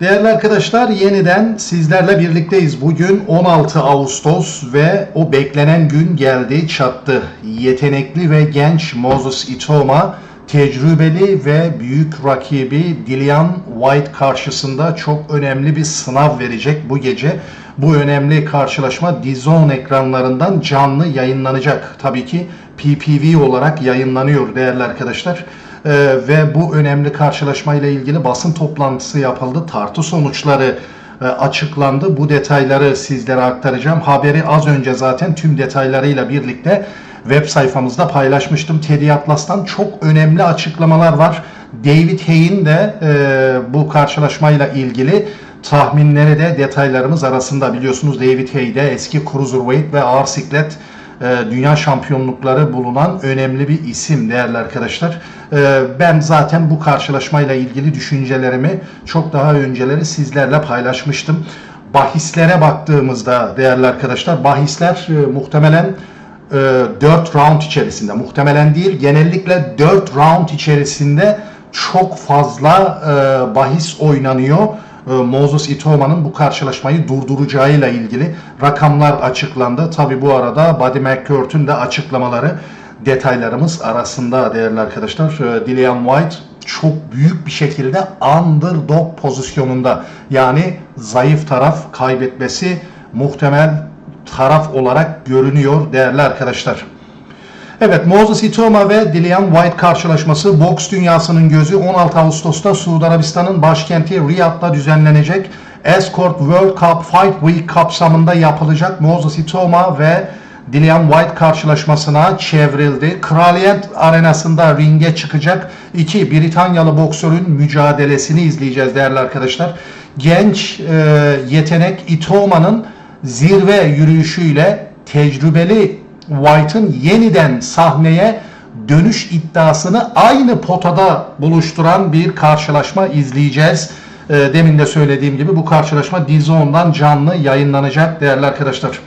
Değerli arkadaşlar yeniden sizlerle birlikteyiz. Bugün 16 Ağustos ve o beklenen gün geldi çattı. Yetenekli ve genç Moses Itoma tecrübeli ve büyük rakibi Dillian White karşısında çok önemli bir sınav verecek bu gece. Bu önemli karşılaşma DAZN ekranlarından canlı yayınlanacak. Tabii ki PPV olarak yayınlanıyor değerli arkadaşlar. Ee, ve bu önemli karşılaşmayla ilgili basın toplantısı yapıldı. Tartı sonuçları e, açıklandı. Bu detayları sizlere aktaracağım. Haberi az önce zaten tüm detaylarıyla birlikte web sayfamızda paylaşmıştım. Teddy Atlas'tan çok önemli açıklamalar var. David Hay'in de e, bu karşılaşmayla ilgili tahminleri de detaylarımız arasında. Biliyorsunuz David Hay de eski Cruiserweight ve ağır siklet e, dünya şampiyonlukları bulunan önemli bir isim değerli arkadaşlar. E, Ben zaten bu karşılaşmayla ilgili düşüncelerimi çok daha önceleri sizlerle paylaşmıştım. Bahislere baktığımızda değerli arkadaşlar bahisler e, muhtemelen 4 round içerisinde muhtemelen değil genellikle 4 round içerisinde çok fazla e, bahis oynanıyor. E, Moses Itoma'nın bu karşılaşmayı durduracağıyla ilgili rakamlar açıklandı. Tabi bu arada Buddy McCourt'un de açıklamaları detaylarımız arasında değerli arkadaşlar. E, Dillian White çok büyük bir şekilde underdog pozisyonunda yani zayıf taraf kaybetmesi muhtemel taraf olarak görünüyor değerli arkadaşlar. Evet Moses Itoma ve Dillian White karşılaşması boks dünyasının gözü 16 Ağustos'ta Suudi Arabistan'ın başkenti Riyad'da düzenlenecek. Escort World Cup Fight Week kapsamında yapılacak Moses Itoma ve Dillian White karşılaşmasına çevrildi. Kraliyet arenasında ringe çıkacak iki Britanyalı boksörün mücadelesini izleyeceğiz değerli arkadaşlar. Genç e, yetenek Itoma'nın zirve yürüyüşüyle tecrübeli White'ın yeniden sahneye dönüş iddiasını aynı potada buluşturan bir karşılaşma izleyeceğiz. E, Demin de söylediğim gibi bu karşılaşma DAZN'dan canlı yayınlanacak değerli arkadaşlar.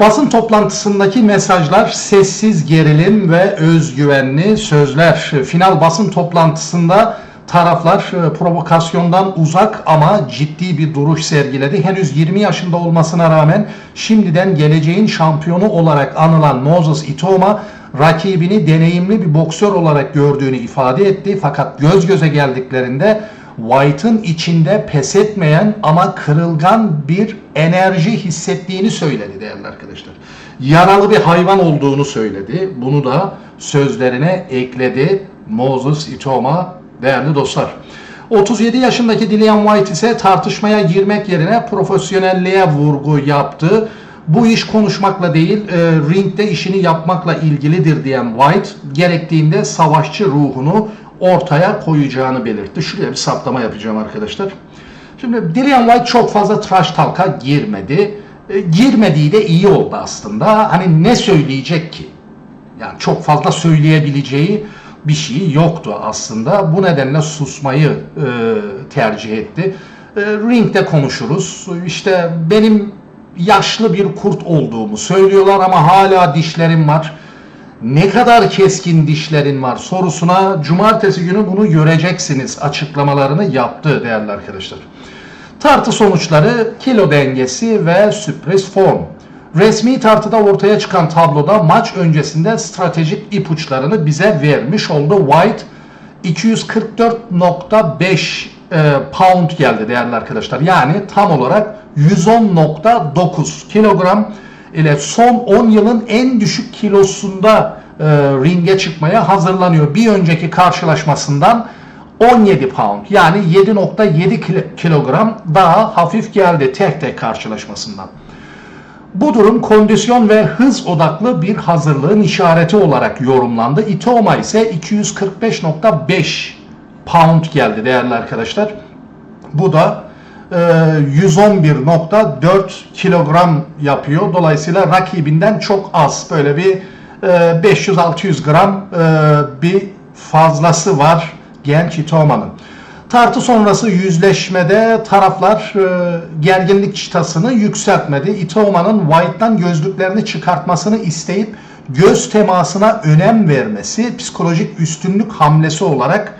Basın toplantısındaki mesajlar sessiz gerilim ve özgüvenli sözler. Final basın toplantısında taraflar e, provokasyondan uzak ama ciddi bir duruş sergiledi. Henüz 20 yaşında olmasına rağmen şimdiden geleceğin şampiyonu olarak anılan Moses Itoma rakibini deneyimli bir boksör olarak gördüğünü ifade etti. Fakat göz göze geldiklerinde White'ın içinde pes etmeyen ama kırılgan bir enerji hissettiğini söyledi değerli arkadaşlar. Yaralı bir hayvan olduğunu söyledi. Bunu da sözlerine ekledi Moses Itoma değerli dostlar. 37 yaşındaki Dillian White ise tartışmaya girmek yerine profesyonelliğe vurgu yaptı. Bu iş konuşmakla değil, e, ringde işini yapmakla ilgilidir diyen White, gerektiğinde savaşçı ruhunu ortaya koyacağını belirtti. Şuraya bir saptama yapacağım arkadaşlar. Şimdi Dillian White çok fazla trash talk'a girmedi. E, girmediği de iyi oldu aslında. Hani ne söyleyecek ki? Yani çok fazla söyleyebileceği bir şey yoktu aslında. Bu nedenle susmayı e, tercih etti. E, ringde konuşuruz. İşte benim yaşlı bir kurt olduğumu söylüyorlar ama hala dişlerim var. Ne kadar keskin dişlerin var sorusuna cumartesi günü bunu göreceksiniz açıklamalarını yaptı değerli arkadaşlar. Tartı sonuçları kilo dengesi ve sürpriz form. Resmi tartıda ortaya çıkan tabloda maç öncesinde stratejik ipuçlarını bize vermiş oldu. White 244.5 e, pound geldi değerli arkadaşlar. Yani tam olarak 110.9 kilogram ile son 10 yılın en düşük kilosunda e, ringe çıkmaya hazırlanıyor. Bir önceki karşılaşmasından 17 pound yani 7.7 kilogram daha hafif geldi tek tek karşılaşmasından. Bu durum kondisyon ve hız odaklı bir hazırlığın işareti olarak yorumlandı. Itoma ise 245.5 pound geldi değerli arkadaşlar. Bu da e, 111.4 kilogram yapıyor. Dolayısıyla rakibinden çok az böyle bir e, 500-600 gram e, bir fazlası var genç Itoma'nın. Tartı sonrası yüzleşmede taraflar e, gerginlik çıtasını yükseltmedi. Itoma'nın White'dan gözlüklerini çıkartmasını isteyip göz temasına önem vermesi psikolojik üstünlük hamlesi olarak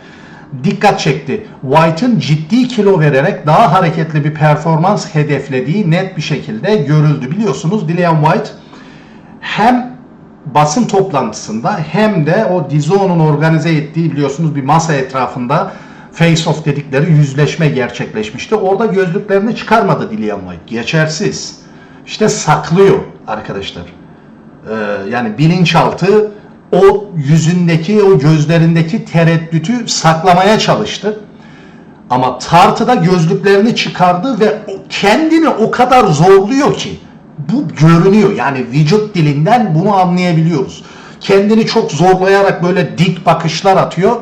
dikkat çekti. White'ın ciddi kilo vererek daha hareketli bir performans hedeflediği net bir şekilde görüldü. Biliyorsunuz Dillian White hem basın toplantısında hem de o Dizo'nun organize ettiği biliyorsunuz bir masa etrafında face off dedikleri yüzleşme gerçekleşmişti. Orada gözlüklerini çıkarmadı Dillian White. Geçersiz. İşte saklıyor arkadaşlar. Ee, yani bilinçaltı o yüzündeki, o gözlerindeki tereddütü saklamaya çalıştı. Ama tartıda gözlüklerini çıkardı ve kendini o kadar zorluyor ki bu görünüyor. Yani vücut dilinden bunu anlayabiliyoruz. Kendini çok zorlayarak böyle dik bakışlar atıyor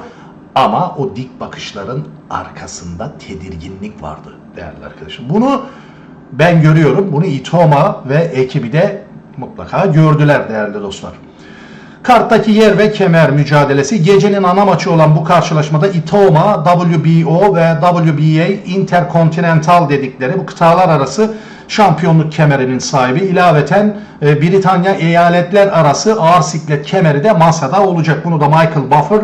ama o dik bakışların arkasında tedirginlik vardı değerli arkadaşım. Bunu ben görüyorum. Bunu Itoma ve ekibi de mutlaka gördüler değerli dostlar. Karttaki yer ve kemer mücadelesi gecenin ana maçı olan bu karşılaşmada Itoma, WBO ve WBA Intercontinental dedikleri bu kıtalar arası şampiyonluk kemerinin sahibi. İlaveten e, Britanya eyaletler arası ağır siklet kemeri de masada olacak. Bunu da Michael Buffer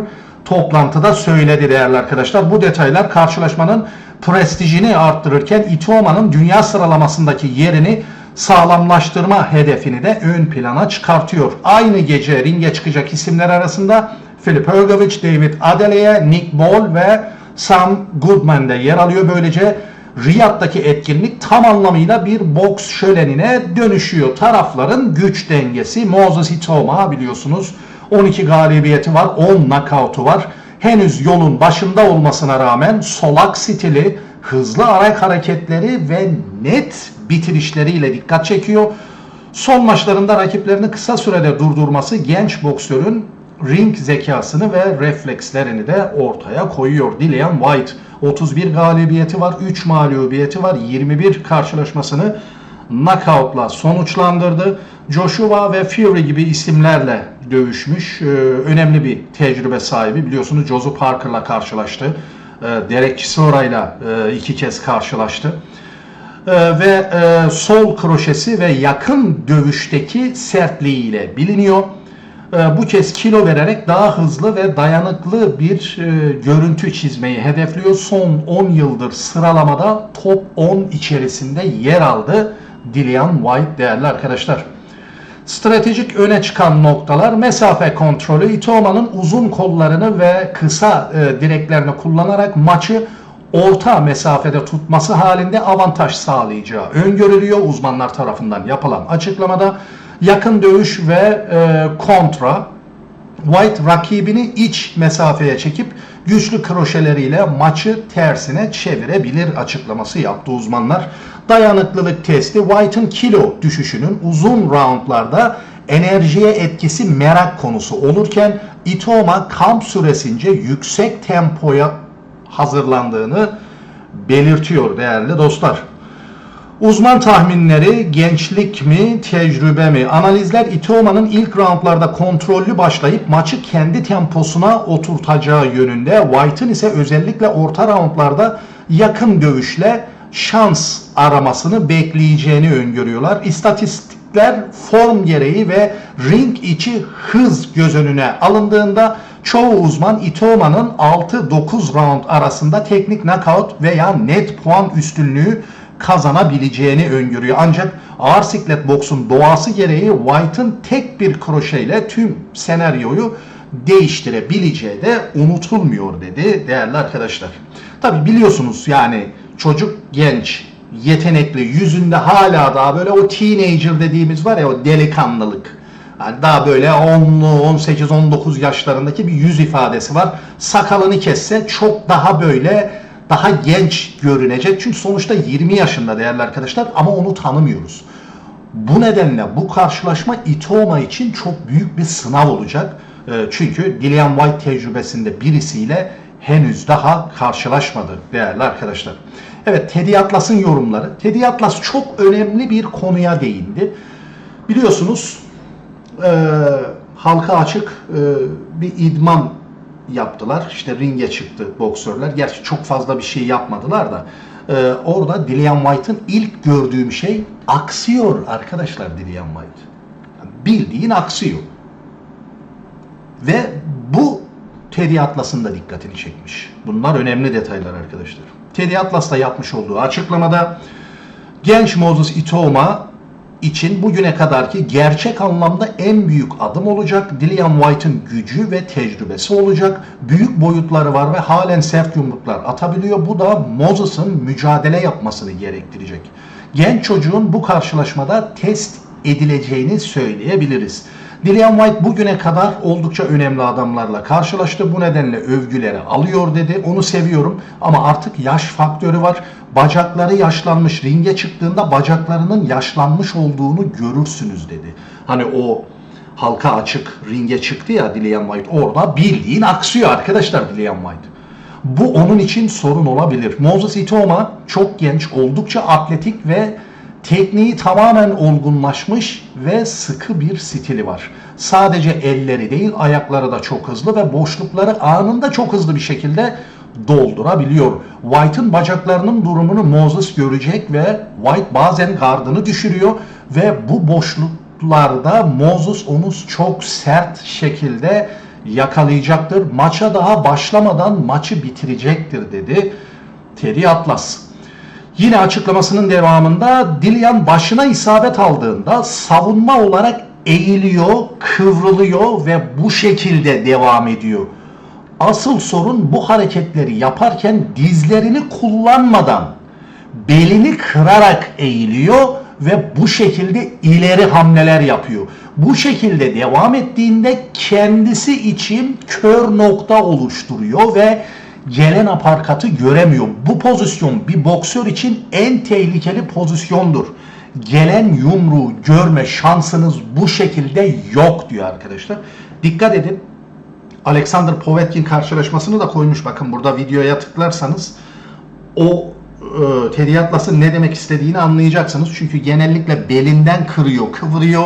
toplantıda söyledi değerli arkadaşlar. Bu detaylar karşılaşmanın prestijini arttırırken Itoma'nın dünya sıralamasındaki yerini sağlamlaştırma hedefini de ön plana çıkartıyor. Aynı gece ringe çıkacak isimler arasında Philip Hergovich, David Adeleye, Nick Ball ve Sam Goodman de yer alıyor. Böylece Riyad'daki etkinlik tam anlamıyla bir boks şölenine dönüşüyor. Tarafların güç dengesi Moses Itoma biliyorsunuz 12 galibiyeti var, 10 knockout'u var. Henüz yolun başında olmasına rağmen solak stili, hızlı ayak hareketleri ve net bitirişleriyle dikkat çekiyor. Son maçlarında rakiplerini kısa sürede durdurması genç boksörün ring zekasını ve reflekslerini de ortaya koyuyor. Dillian White 31 galibiyeti var, 3 mağlubiyeti var, 21 karşılaşmasını knockoutla sonuçlandırdı. Joshua ve Fury gibi isimlerle dövüşmüş. Ee, önemli bir tecrübe sahibi. Biliyorsunuz Joseph Parker'la karşılaştı. Ee, Derek Chisora'yla e, iki kez karşılaştı. Ve e, sol kroşesi ve yakın dövüşteki sertliğiyle biliniyor. Bu kez kilo vererek daha hızlı ve dayanıklı bir e, görüntü çizmeyi hedefliyor. Son 10 yıldır sıralamada top 10 içerisinde yer aldı Dillian White değerli arkadaşlar. Stratejik öne çıkan noktalar mesafe kontrolü Itoma'nın uzun kollarını ve kısa e, direklerini kullanarak maçı orta mesafede tutması halinde avantaj sağlayacağı öngörülüyor uzmanlar tarafından yapılan açıklamada. Yakın dövüş ve e, kontra White rakibini iç mesafeye çekip güçlü kroşeleriyle maçı tersine çevirebilir açıklaması yaptı uzmanlar. Dayanıklılık testi White'ın kilo düşüşünün uzun roundlarda enerjiye etkisi merak konusu olurken Itoma kamp süresince yüksek tempoya hazırlandığını belirtiyor değerli dostlar. Uzman tahminleri gençlik mi, tecrübe mi? Analizler Itoma'nın ilk roundlarda kontrollü başlayıp maçı kendi temposuna oturtacağı yönünde. White'ın ise özellikle orta roundlarda yakın dövüşle şans aramasını bekleyeceğini öngörüyorlar. İstatistikler form gereği ve ring içi hız göz önüne alındığında çoğu uzman Itoma'nın 6-9 round arasında teknik knockout veya net puan üstünlüğü kazanabileceğini öngörüyor. Ancak ağır siklet boksun doğası gereği White'ın tek bir kroşeyle tüm senaryoyu değiştirebileceği de unutulmuyor dedi değerli arkadaşlar. Tabi biliyorsunuz yani çocuk genç, yetenekli, yüzünde hala daha böyle o teenager dediğimiz var ya o delikanlılık. Yani daha böyle 10'lu, 18, 19 yaşlarındaki bir yüz ifadesi var. Sakalını kesse çok daha böyle daha genç görünecek. Çünkü sonuçta 20 yaşında değerli arkadaşlar ama onu tanımıyoruz. Bu nedenle bu karşılaşma Itoma için çok büyük bir sınav olacak. Ee, Çünkü Dillian White tecrübesinde birisiyle henüz daha karşılaşmadı değerli arkadaşlar. Evet Teddy Atlas'ın yorumları. Teddy Atlas çok önemli bir konuya değindi. Biliyorsunuz e, halka açık e, bir idman yaptılar. İşte ringe çıktı boksörler. Gerçi çok fazla bir şey yapmadılar da. e, orada Dillian White'ın ilk gördüğüm şey aksıyor arkadaşlar Dillian White. Bildiğin aksıyor. Ve bu Teddy Atlas'ın da dikkatini çekmiş. Bunlar önemli detaylar arkadaşlar. Teddy Atlas yapmış olduğu açıklamada genç Moses Itooma için bugüne kadarki gerçek anlamda en büyük adım olacak. Dillian White'ın gücü ve tecrübesi olacak. Büyük boyutları var ve halen sert yumruklar atabiliyor. Bu da Moses'ın mücadele yapmasını gerektirecek. Genç çocuğun bu karşılaşmada test edileceğini söyleyebiliriz. Dillian White bugüne kadar oldukça önemli adamlarla karşılaştı. Bu nedenle övgüleri alıyor dedi. Onu seviyorum ama artık yaş faktörü var. Bacakları yaşlanmış. Ringe çıktığında bacaklarının yaşlanmış olduğunu görürsünüz dedi. Hani o halka açık ringe çıktı ya Dillian White orada bildiğin aksıyor arkadaşlar Dillian White. Bu onun için sorun olabilir. Moses Itooma çok genç, oldukça atletik ve tekniği tamamen olgunlaşmış ve sıkı bir stili var. Sadece elleri değil, ayakları da çok hızlı ve boşlukları anında çok hızlı bir şekilde doldurabiliyor. White'ın bacaklarının durumunu Moses görecek ve White bazen gardını düşürüyor ve bu boşluklarda Moses onu çok sert şekilde yakalayacaktır. Maça daha başlamadan maçı bitirecektir dedi Teddy Atlas. Yine açıklamasının devamında Dillian başına isabet aldığında savunma olarak eğiliyor, kıvrılıyor ve bu şekilde devam ediyor. Asıl sorun bu hareketleri yaparken dizlerini kullanmadan belini kırarak eğiliyor ve bu şekilde ileri hamleler yapıyor. Bu şekilde devam ettiğinde kendisi için kör nokta oluşturuyor ve gelen aparkatı göremiyor. Bu pozisyon bir boksör için en tehlikeli pozisyondur. Gelen yumruğu görme şansınız bu şekilde yok diyor arkadaşlar. Dikkat edin. Alexander Povetkin karşılaşmasını da koymuş bakın burada videoya tıklarsanız o e, Teddy Atlas'ın ne demek istediğini anlayacaksınız. Çünkü genellikle belinden kırıyor, kıvırıyor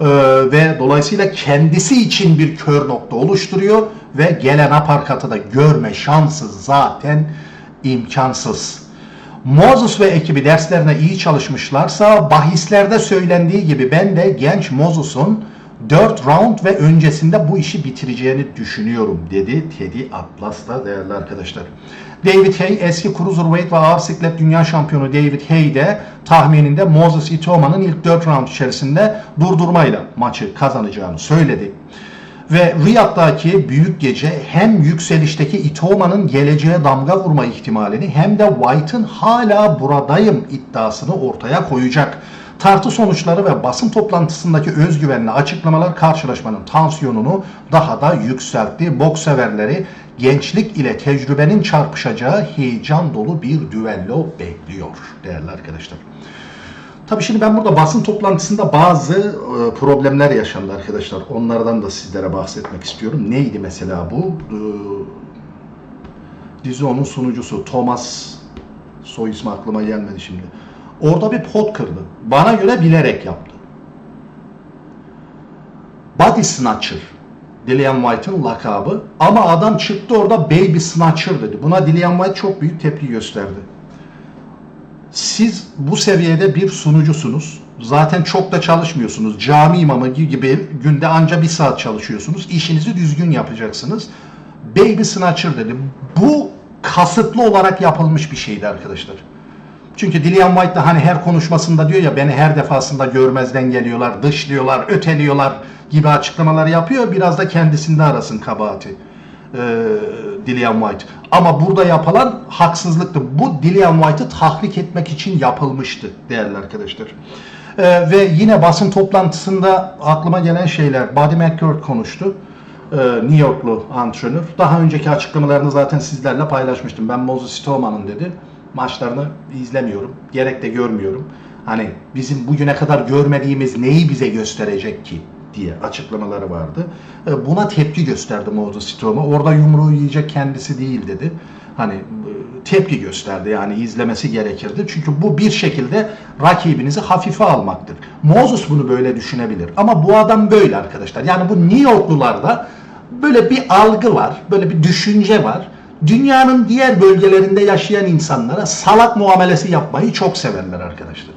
e, ve dolayısıyla kendisi için bir kör nokta oluşturuyor ve gelen aparkatı da görme şansı zaten imkansız. Moses ve ekibi derslerine iyi çalışmışlarsa bahislerde söylendiği gibi ben de genç Moses'un 4 round ve öncesinde bu işi bitireceğini düşünüyorum dedi Teddy Atlas da değerli arkadaşlar. David Hay eski Cruiserweight ve ağır siklet dünya şampiyonu David Hay de tahmininde Moses Itooma'nın ilk 4 round içerisinde durdurmayla maçı kazanacağını söyledi. Ve Riyad'daki büyük gece hem yükselişteki Itooma'nın geleceğe damga vurma ihtimalini hem de White'ın hala buradayım iddiasını ortaya koyacak. Tartı sonuçları ve basın toplantısındaki özgüvenli açıklamalar karşılaşmanın tansiyonunu daha da yükseltti. Boks severleri gençlik ile tecrübenin çarpışacağı heyecan dolu bir düello bekliyor değerli arkadaşlar. Tabii şimdi ben burada basın toplantısında bazı e, problemler yaşandı arkadaşlar. Onlardan da sizlere bahsetmek istiyorum. Neydi mesela bu? E, Dizon'un sunucusu Thomas soy ismi aklıma gelmedi şimdi. Orada bir pot kırdı. Bana göre bilerek yaptı. Body Snatcher. Dillian White'ın lakabı. Ama adam çıktı orada Baby Snatcher dedi. Buna Dillian White çok büyük tepki gösterdi. Siz bu seviyede bir sunucusunuz. Zaten çok da çalışmıyorsunuz. Cami imamı gibi günde anca bir saat çalışıyorsunuz. İşinizi düzgün yapacaksınız. Baby Snatcher dedi. Bu kasıtlı olarak yapılmış bir şeydi arkadaşlar. Çünkü Dillian White da hani her konuşmasında diyor ya beni her defasında görmezden geliyorlar, dışlıyorlar, öteliyorlar gibi açıklamalar yapıyor. Biraz da kendisinde arasın kabahati e, Dillian White. Ama burada yapılan haksızlıktı. Bu Dillian White'ı tahrik etmek için yapılmıştı değerli arkadaşlar. E, ve yine basın toplantısında aklıma gelen şeyler. Buddy McCord konuştu. E, New Yorklu antrenör. Daha önceki açıklamalarını zaten sizlerle paylaşmıştım. Ben Moses Stoneman'ın dedi. Maçlarını izlemiyorum. Gerek de görmüyorum. Hani bizim bugüne kadar görmediğimiz neyi bize gösterecek ki? diye açıklamaları vardı. E, Buna tepki gösterdi Moses Stroma. Orada yumruğu yiyecek kendisi değil dedi. Hani e, tepki gösterdi yani izlemesi gerekirdi. Çünkü bu bir şekilde rakibinizi hafife almaktır. Moses bunu böyle düşünebilir. Ama bu adam böyle arkadaşlar. Yani bu New Yorklularda böyle bir algı var, böyle bir düşünce var. Dünyanın diğer bölgelerinde yaşayan insanlara salak muamelesi yapmayı çok severler arkadaşlar.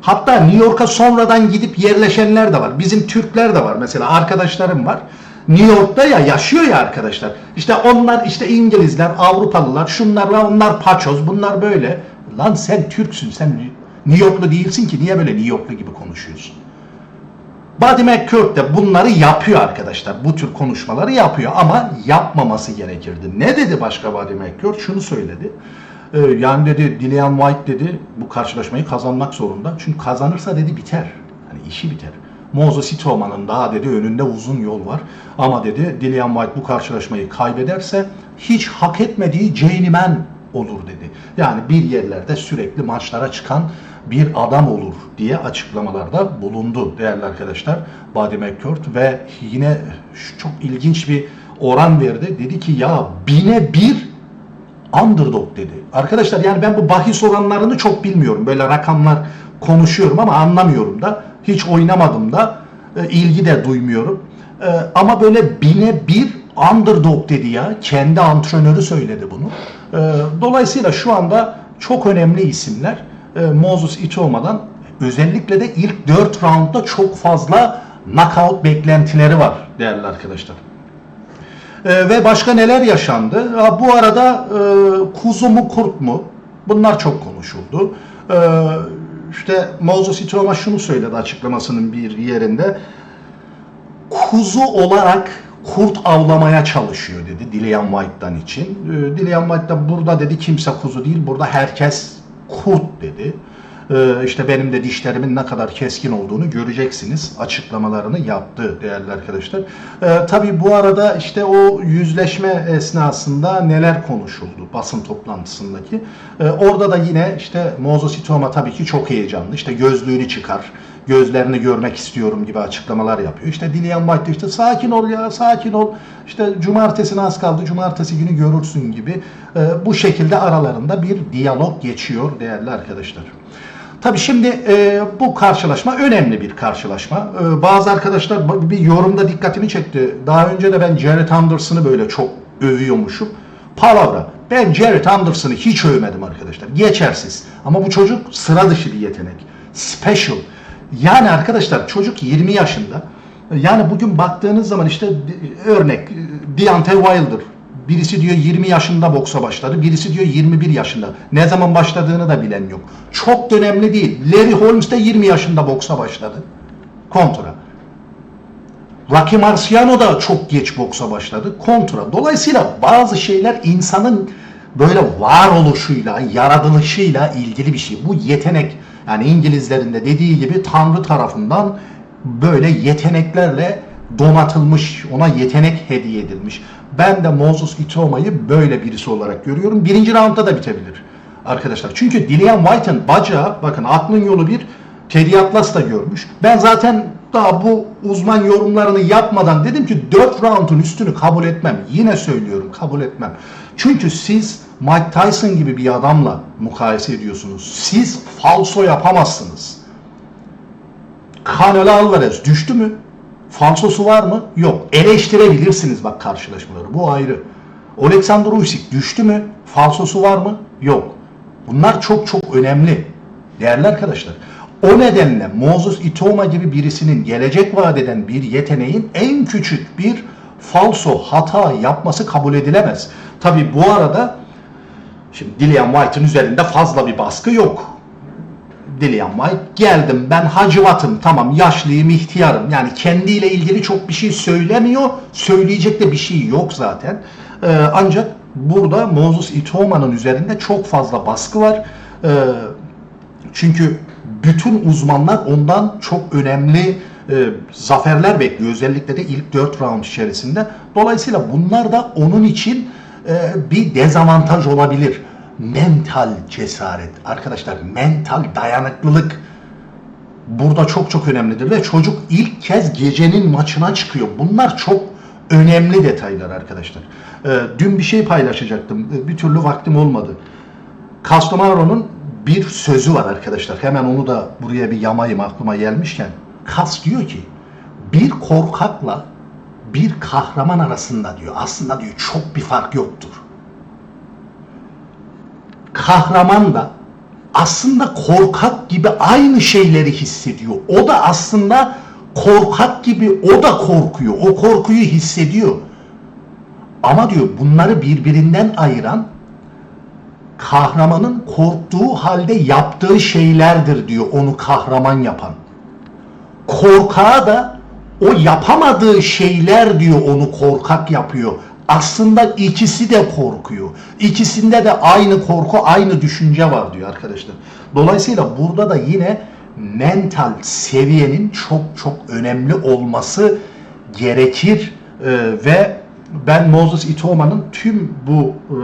Hatta New York'a sonradan gidip yerleşenler de var. Bizim Türkler de var. Mesela arkadaşlarım var. New York'ta ya yaşıyor ya arkadaşlar. İşte onlar işte İngilizler, Avrupalılar, şunlar ve onlar paçoz, bunlar böyle. Lan sen Türksün, sen New Yorklu değilsin ki niye böyle New Yorklu gibi konuşuyorsun? Buddy McCurt de bunları yapıyor arkadaşlar. Bu tür konuşmaları yapıyor ama yapmaması gerekirdi. Ne dedi başka Buddy McCurt? Şunu söyledi. Ee, yani dedi Dillian White dedi bu karşılaşmayı kazanmak zorunda. Çünkü kazanırsa dedi biter. Hani işi biter. Moses Itoman'ın daha dedi önünde uzun yol var. Ama dedi Dillian White bu karşılaşmayı kaybederse hiç hak etmediği Journeyman olur dedi. Yani bir yerlerde sürekli maçlara çıkan bir adam olur diye açıklamalarda bulundu değerli arkadaşlar. Buddy McCurt ve yine çok ilginç bir oran verdi. Dedi ki ya bine bir underdog dedi. Arkadaşlar yani ben bu bahis oranlarını çok bilmiyorum. Böyle rakamlar konuşuyorum ama anlamıyorum da. Hiç oynamadım da. e, ilgi de duymuyorum. E, ama böyle bine bir underdog dedi ya. Kendi antrenörü söyledi bunu. E, dolayısıyla şu anda çok önemli isimler. E, Moses Itoma'dan özellikle de ilk 4 roundda çok fazla knockout beklentileri var değerli arkadaşlar. Ee, ve başka neler yaşandı? Ha, bu arada e, kuzu mu kurt mu? Bunlar çok konuşuldu. Ee, işte Moses Itoma şunu söyledi açıklamasının bir yerinde. Kuzu olarak kurt avlamaya çalışıyor dedi Dillian White'dan için. Ee, Dillian White da burada dedi kimse kuzu değil, burada herkes kurt dedi. Ee, işte benim de dişlerimin ne kadar keskin olduğunu göreceksiniz açıklamalarını yaptı değerli arkadaşlar. Ee, tabii bu arada işte o yüzleşme esnasında neler konuşuldu basın toplantısındaki. Ee, orada da yine işte Moses Itoma tabii ki çok heyecanlı. İşte gözlüğünü çıkar, gözlerini görmek istiyorum gibi açıklamalar yapıyor. İşte Dillian White işte sakin ol ya sakin ol. İşte cumartesine az kaldı cumartesi günü görürsün gibi e, bu şekilde aralarında bir diyalog geçiyor değerli arkadaşlar. Tabii şimdi e, bu karşılaşma önemli bir karşılaşma. E, bazı arkadaşlar bir yorumda dikkatimi çekti. Daha önce de ben Jared Anderson'ı böyle çok övüyormuşum. Palavra. Ben Jared Anderson'ı hiç övmedim arkadaşlar. Geçersiz. Ama bu çocuk sıra dışı bir yetenek. Special. Yani arkadaşlar çocuk 20 yaşında. Yani bugün baktığınız zaman işte örnek Deontay Wilder. Birisi diyor 20 yaşında boksa başladı. Birisi diyor 21 yaşında. Ne zaman başladığını da bilen yok. Çok önemli değil. Larry Holmes de 20 yaşında boksa başladı. Kontra. Rocky Marciano da çok geç boksa başladı. Kontra. Dolayısıyla bazı şeyler insanın böyle varoluşuyla, yaratılışıyla ilgili bir şey. Bu yetenek. Yani İngilizlerin de dediği gibi Tanrı tarafından böyle yeteneklerle donatılmış, ona yetenek hediye edilmiş. Ben de Moses Itoma'yı böyle birisi olarak görüyorum. Birinci roundda da bitebilir arkadaşlar. Çünkü Dillian White'ın bacağı, bakın aklın yolu bir, Teddy Atlas da görmüş. Ben zaten daha bu uzman yorumlarını yapmadan dedim ki 4 roundun üstünü kabul etmem. Yine söylüyorum kabul etmem. Çünkü siz Mike Tyson gibi bir adamla mukayese ediyorsunuz. Siz falso yapamazsınız. Canelo Alvarez düştü mü? Falsosu var mı? Yok. Eleştirebilirsiniz bak karşılaşmaları. Bu ayrı. Alexander Usyk düştü mü? Falsosu var mı? Yok. Bunlar çok çok önemli. Değerli arkadaşlar. O nedenle Moses Itoma gibi birisinin gelecek vaat eden bir yeteneğin en küçük bir falso hata yapması kabul edilemez. Tabi bu arada şimdi Dillian White'ın üzerinde fazla bir baskı yok. Dillian White geldim ben hacivatım tamam yaşlıyım ihtiyarım yani kendiyle ilgili çok bir şey söylemiyor söyleyecek de bir şey yok zaten Ee, ancak burada Moses Itoma'nın üzerinde çok fazla baskı var Ee, çünkü bütün uzmanlar ondan çok önemli e, zaferler bekliyor özellikle de ilk 4 round içerisinde dolayısıyla bunlar da onun için e, bir dezavantaj olabilir mental cesaret arkadaşlar mental dayanıklılık burada çok çok önemlidir ve çocuk ilk kez gecenin maçına çıkıyor. Bunlar çok önemli detaylar arkadaşlar. Ee, dün bir şey paylaşacaktım. Ee, Bir türlü vaktim olmadı. Castomaro'nun bir sözü var arkadaşlar. Hemen onu da buraya bir yamayım aklıma gelmişken. Kas diyor ki bir korkakla bir kahraman arasında diyor aslında diyor çok bir fark yoktur kahraman da aslında korkak gibi aynı şeyleri hissediyor. O da aslında korkak gibi o da korkuyor. O korkuyu hissediyor. Ama diyor bunları birbirinden ayıran kahramanın korktuğu halde yaptığı şeylerdir diyor onu kahraman yapan. Korkağa da o yapamadığı şeyler diyor onu korkak yapıyor. Aslında ikisi de korkuyor. İkisinde de aynı korku, aynı düşünce var diyor arkadaşlar. Dolayısıyla burada da yine mental seviyenin çok çok önemli olması gerekir Ee, ve ben Moses Itoma'nın tüm bu e,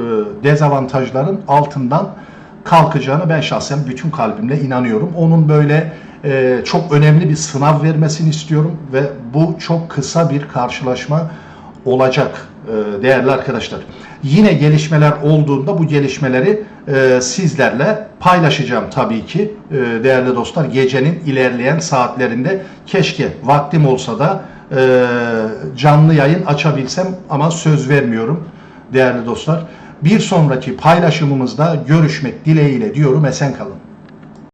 dezavantajların altından kalkacağını ben şahsen bütün kalbimle inanıyorum. Onun böyle e, çok önemli bir sınav vermesini istiyorum ve bu çok kısa bir karşılaşma olacak e, değerli arkadaşlar. Yine gelişmeler olduğunda bu gelişmeleri e, sizlerle paylaşacağım tabii ki e, değerli dostlar. Gecenin ilerleyen saatlerinde keşke vaktim olsa da e, canlı yayın açabilsem ama söz vermiyorum değerli dostlar. Bir sonraki paylaşımımızda görüşmek dileğiyle diyorum esen kalın.